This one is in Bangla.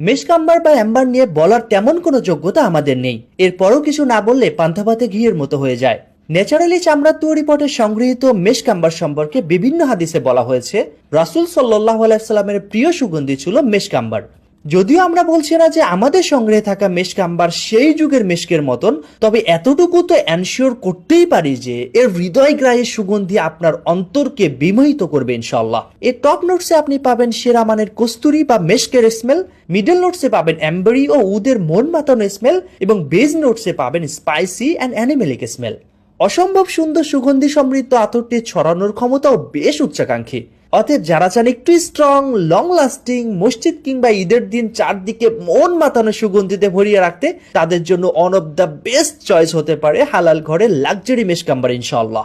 মেশকাম্বার বা অ্যাম্বার নিয়ে বলার তেমন কোনো যোগ্যতা আমাদের নেই। এরপরও কিছু না বললে পান্থাভাতে ঘিয়ের মতো হয়ে যায়। ন্যাচারালি চামড়া তৈরি পটে সংগৃহীত মেশকাম্বার সম্পর্কে বিভিন্ন হাদিসে বলা হয়েছে, রাসুল সাল্লাহ আলাইস্লামের প্রিয় সুগন্ধি ছিল মেশকাম্বার যদিও আমরা বলছি না যে আমাদের সংগ্রহে থাকা মেশকাম্বার সেই যুগের মেশকের মতন, তবে এতটুকু তো এনশিওর করতেই পারি যে এর হৃদয়গ্রাহী সুগন্ধি আপনার অন্তরকে বিমোহিত করবে ইনশাল্লাহ এর টপ নোটসে আপনি পাবেন সেরা মানের কস্তুরি বা মেশকের স্মেল মিডল নোটসে পাবেন অ্যাম্বারি ও উদের মন মাতানো স্মেল এবং বেজ নোটসে পাবেন স্পাইসি অ্যান্ড অ্যানিমেলিক স্মেল অসম্ভব সুন্দর সুগন্ধি সমৃদ্ধ আতরটি ছড়ানোর ক্ষমতাও বেশ উচ্চাকাঙ্ক্ষী। অতএব যারা চান একটু স্ট্রং লং লাস্টিং মসজিদ কিংবা ঈদের দিন চারদিকে মন মাতানো সুগন্ধিতে ভরিয়ে রাখতে তাদের জন্য one of the best choice হতে পারে হালাল ঘরের লাক্সারি মেশকাম্বার ইনশাল্লাহ